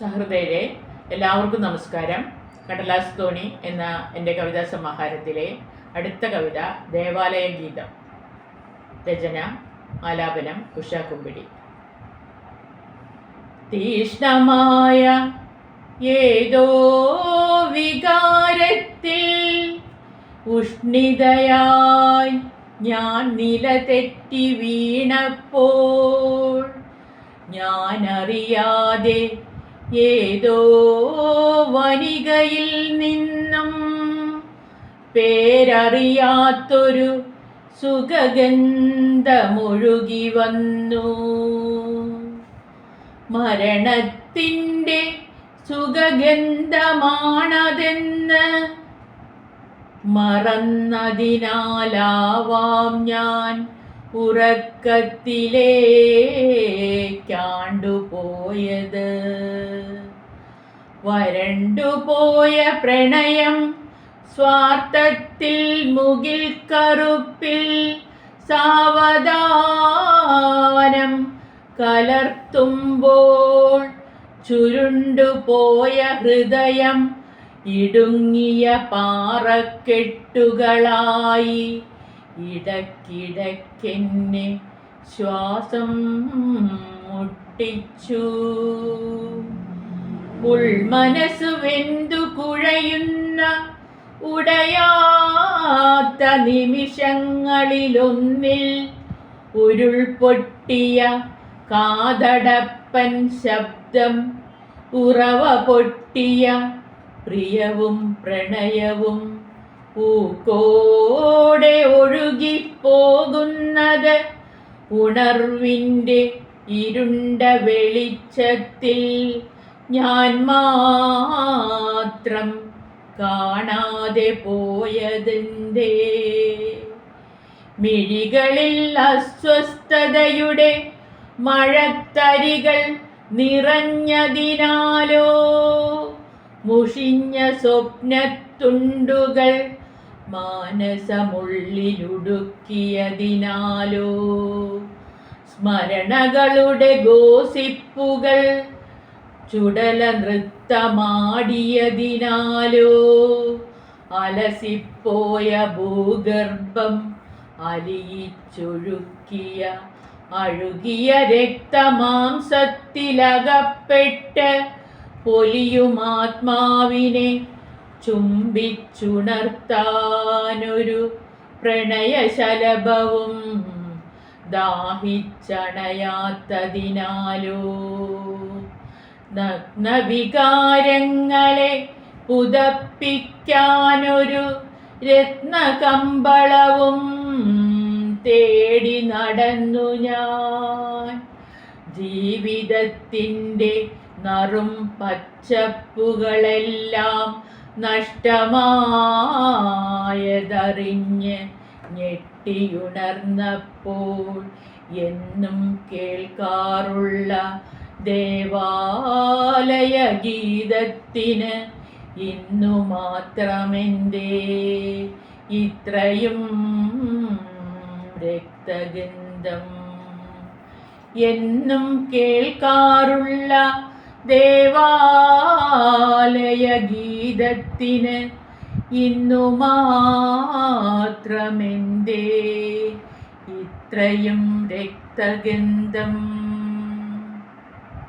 സഹൃദയരെ എല്ലാവർക്കും നമസ്കാരം. കടലാസ് തോണി എന്ന എന്റെ കവിതാ സമാഹാരത്തിലെ അടുത്ത കവിത ദേവാലയ ഗീതം. രചന ആലാപനം കുഷാകുമ്പിടി തീഷ്ണമായ ഏതോ വികാരത്തിൽ ഉഷ്ണിതയായി ഞാൻ നില തെറ്റി വീണപ്പോൾ ഞാനറിയാതെ ഏതോ വനികയിൽ നിന്നും പേരറിയാത്തൊരു സുഖഗന്ധമൊഴുകി വന്നു. മരണത്തിന്റെ സുഖഗന്ധമാണതെന്ന് മറന്നതിനാലാവാം ഞാൻ ഉറക്കത്തിലേക്കാണ്ടുപോയത്. വരണ്ടുപോയ പ്രണയം സ്വാർത്ഥത്തിൽ മുകിൽ കറുപ്പിൽ സാവധാനം കലർത്തുമ്പോൾ ചുരുണ്ടുപോയ ഹൃദയം ഇടുങ്ങിയ പാറക്കെട്ടുകളായി. ഇടക്കിടക്കെന്നെ ശ്വാസം മുട്ടിച്ചു. ഉൾമനസ്സു വെന്തു കുഴയുന്ന ഉടയാത്ത നിമിഷങ്ങളിലൊന്നിൽ ഉരുൾപൊട്ടിയ കാതടപ്പൻ ശബ്ദം ഉറവ പൊട്ടിയ പ്രിയവും പ്രണയവും പൂക്കോടെ ഒഴുകിപ്പോകുന്നത് ഉണർവിന്റെ ഇരുണ്ട വെളിച്ചത്തിൽ ഞാൻ മാത്രം കാണാതെ പോയതെന്തേ മിഴികളിൽ അസ്വസ്ഥതയുടെ മഴത്തരികൾ നിറഞ്ഞതിനാലോ മുഷിഞ്ഞ സ്വപ്നത്തുണ്ടുകൾ മാനസമുള്ളിലുടുക്കിയതിനാലോ സ്മരണകളുടെ ഗോസിപ്പുകൾ ചുടല നൃത്തമാടിയതിനാലോ അലസിപ്പോയ ഭൂഗർഭം അലിയിച്ചൊഴുക്കിയ അഴുകിയ രക്തമാംസത്തിലകപ്പെട്ട് പൊലിയുമാത്മാവിനെ ചുംബിച്ചുണർത്താനൊരു പ്രണയശലഭവും ദാഹിച്ചണയാത്തതിനാലോ? നഗ്നവികാരങ്ങളെ പുതപ്പിക്കാനൊരു രത്നകമ്പളവും തേടി നടന്നു ഞാൻ. ജീവിതത്തിന്റെ നറും പച്ചപ്പുകളെല്ലാം നഷ്ടമായതറിഞ്ഞ് ഞെട്ടിയുണർന്നപ്പോൾ എന്നും കേൾക്കാറുള്ള ദേവാലയ ഗീതത്തിന് ഇന്നു മാത്രമെന്റെ ഇത്രയും രക്തഗന്ധം. എന്നും കേൾക്കാറുള്ള ദേവാലയ ഗീതത്തിന് ഇന്നു മാത്രമെന്തേ ഇത്രയും രക്തഗന്ധം.